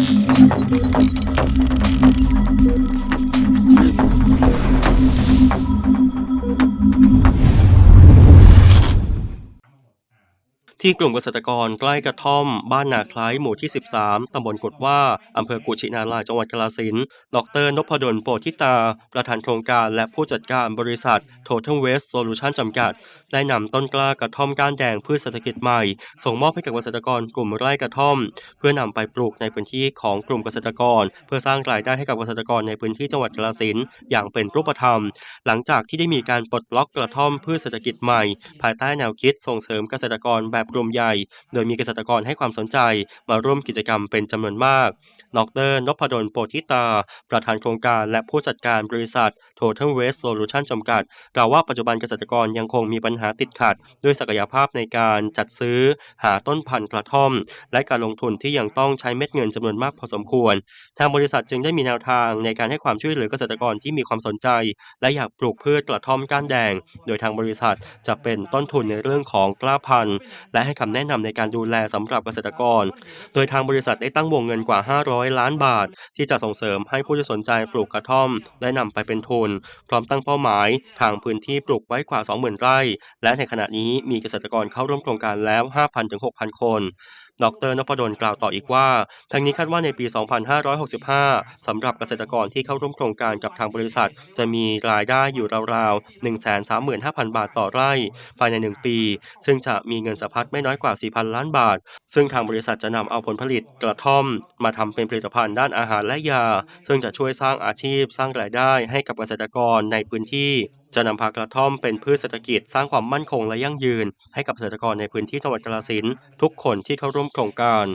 thank you ที่กลุ่มเกษตรกรใกล้กระท่อม บ้านนาคล้ายหมู่ที่ 13 ตำบลกุดว่าอำเภอกุชินารายจังหวัดกาฬสินธุ์ดรนพดลโปธิตา ประธานโครงการและผู้จัดการบริษัท Total Waste Solution จำกัด ได้นำต้นกล้ากระท่อมก้านแดงพืชเศรษฐกิจใหม่ ส่งมอบให้กับเกษตรกรกลุ่มไร่กระท่อม เพื่อนำไปปลูกในพื้นที่ของกลุ่มเกษตรกร เพื่อสร้างรายได้ให้กับเกษตรกรในพื้นที่จังหวัดกาฬสินธุ์อย่างเป็นรูปธรรม หลังจากที่ได้มีการปลดล็อกกระท่อมพืชเศรษฐกิจใหม่ ภายใต้แนวคิดส่งเสริมเกษตรกรแบบกลุ่มใหญ่ โดยมีเกษตรกรให้ความสนใจมาร่วมกิจกรรมเป็นจำนวนมาก ดรนพดลโปธิตา ประธานโครงการและผู้จัดการบริษัท Total Waste Solution จำกัดกล่าวว่าปัจจุบันเกษตรกรยังคงมีปัญหาติดขัด ด้วยศักยภาพในการจัดซื้อ หาต้นพันธุ์กระท่อม และการลงทุนที่ยังต้องใช้เม็ดเงินจำนวนมากพอสมควร ทางบริษัทจึงได้มีแนวทางในการให้ความช่วยเหลือเกษตรกรที่มีความสนใจ และอยากปลูกพืชกระท่อมก้านแดง โดยทางบริษัทจะเป็นต้นทุนในเรื่องของกล้าพันธุ์และให้คำแนะนำในการดูแลสำหรับเกษตรกร โดยทางบริษัทได้ตั้งวงเงินกว่า 500 ล้านบาท ที่จะส่งเสริมให้ผู้ที่สนใจปลูกกระท่อม ได้นำไปเป็นทุน พร้อมตั้งเป้าหมาย ทางพื้นที่ปลูกไว้กว่า 20,000 ไร่ และในขณะนี้มีเกษตรกรเข้าร่วมโครงการแล้ว 5,000-6,000 คน ดรนพดลกล่าวต่ออีกว่าทั้งนี้คาดว่าในปี 2565สำหรับเกษตรกรที่เข้าร่วมโครงการกับทางบริษัท จะมีรายได้อยู่ราวๆ 135,000 บาทต่อไร่ ภายใน 1 ปี ซึ่งจะมีเงินสะพัดไม่น้อยกว่า 4,000 ล้านบาท ซึ่งทางบริษัทจะนำเอาผลผลิตกระท่อม มาทำเป็นผลิตภัณฑ์ด้านอาหารและยา ซึ่งจะช่วยสร้างอาชีพสร้างรายได้ให้กับเกษตรกรในพื้นที่จะนำพักระท่อมเป็นพืชเศรษฐกิจสร้างความมั่นคงและยั่งยืน ให้กับเกษตรกรในพื้นที่จังหวัดกาฬสินธุ์ทุกคนที่เข้าร่วมโครงการ